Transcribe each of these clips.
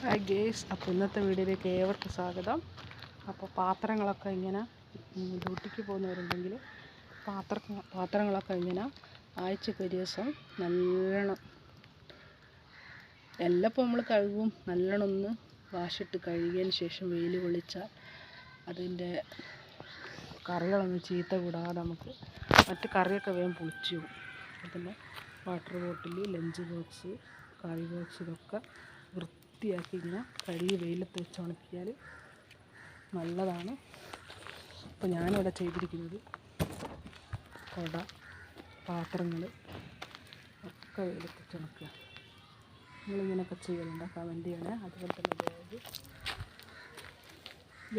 Hi guys അപ്പോൾ ഇന്നത്തെ വീഡിയോയിലേക്ക് ഏവർക്കും സ്വാഗതം. അപ്പോൾ പാത്രങ്ങളൊക്കെ ഇങ്ങനെ ഡ്യൂട്ടിക്ക് പോകുന്നവരുണ്ടെങ്കിൽ പാത്ര പാത്രങ്ങളൊക്കെ ഇങ്ങനെ ആഴ്ചക്ക് ഒരു ദിവസം നല്ലോണം എല്ലപ്പോൾ നമ്മൾ കഴുകും. നല്ലോണം ഒന്ന് വാഷിട്ട് കഴുകിയതിന് ശേഷം വെയിൽ കൊള്ളിച്ചാൽ അതിന്റെ കറികളൊന്നും ചീത്ത കൂടാതെ നമുക്ക് മറ്റ് കറിയൊക്കെ വേഗം പൊളിച്ചു പോകും. പിന്നെ water bottle lunch box curry box ഇതൊക്കെ വൃത്തിയാക്കി ഇങ്ങനെ കഴുകി വെയിലത്ത് വെച്ച് ഉണക്കിയാൽ നല്ലതാണ്. അപ്പോൾ ഞാനിവിടെ ചെയ്തിരിക്കുന്നത് കുട പാത്രങ്ങൾ ഒക്കെ വെയിലത്ത് വെച്ച് ഉണക്കുക. നിങ്ങളിങ്ങനെയൊക്കെ ചെയ്യലുണ്ട്? കമന്റ് ചെയ്യണേ. അതുപോലെ തന്നെ ബാഗ്.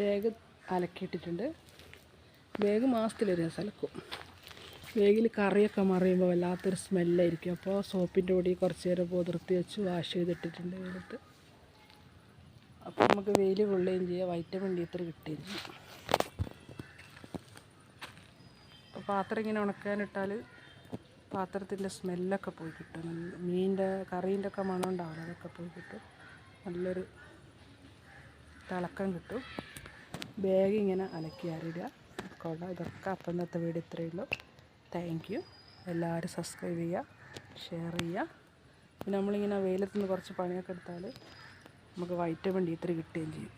ബാഗ് അലക്കിയിട്ടിട്ടുണ്ട്. ബാഗ് മാസത്തിലൊരു ദിവസം അലക്കും. ബാഗിൽ കറിയൊക്കെ മറിയുമ്പോൾ വല്ലാത്തൊരു സ്മെല്ലായിരിക്കും അപ്പോൾ സോപ്പിന്റെ പൊടി കുറച്ച് നേരം പോതിർത്തി വെച്ച് വാഷ് ചെയ്തിട്ടിട്ടുണ്ട് വെയിലത്ത്. നമുക്ക് വെയിൽ കൊള്ളുകയും ചെയ്യാം. വൈറ്റമിൻ ഡി ഇത്ര കിട്ടുകയും ചെയ്യും അപ്പോൾ പാത്രം ഇങ്ങനെ ഉണക്കാനിട്ടാൽ പാത്രത്തിന്റെ സ്മെല്ലൊക്കെ പോയി കിട്ടും. മീനിന്റെ കറീന്റെ ഒക്കെ മണം ഉണ്ടാവില്ല അതൊക്കെ പോയി കിട്ടും. നല്ലൊരു തിളക്കം കിട്ടും. ബാഗ് ഇങ്ങനെ അലക്കി അരിടുക കുട ഇതൊക്കെ അപ്പം ഇന്നത്തെ വീഡിയോ ഇത്രയേ ഉള്ളൂ. താങ്ക് യു എല്ലാവരും സബ്സ്ക്രൈബ് ചെയ്യുക ഷെയർ ചെയ്യുക. പിന്നെ നമ്മളിങ്ങനെ വെയിലത്തുനിന്ന് കുറച്ച് പണിയൊക്കെ എടുത്താൽ നമുക്ക് വൈറ്റമിൻ ഡി ഇത്ര കിട്ടുകയും ചെയ്യും.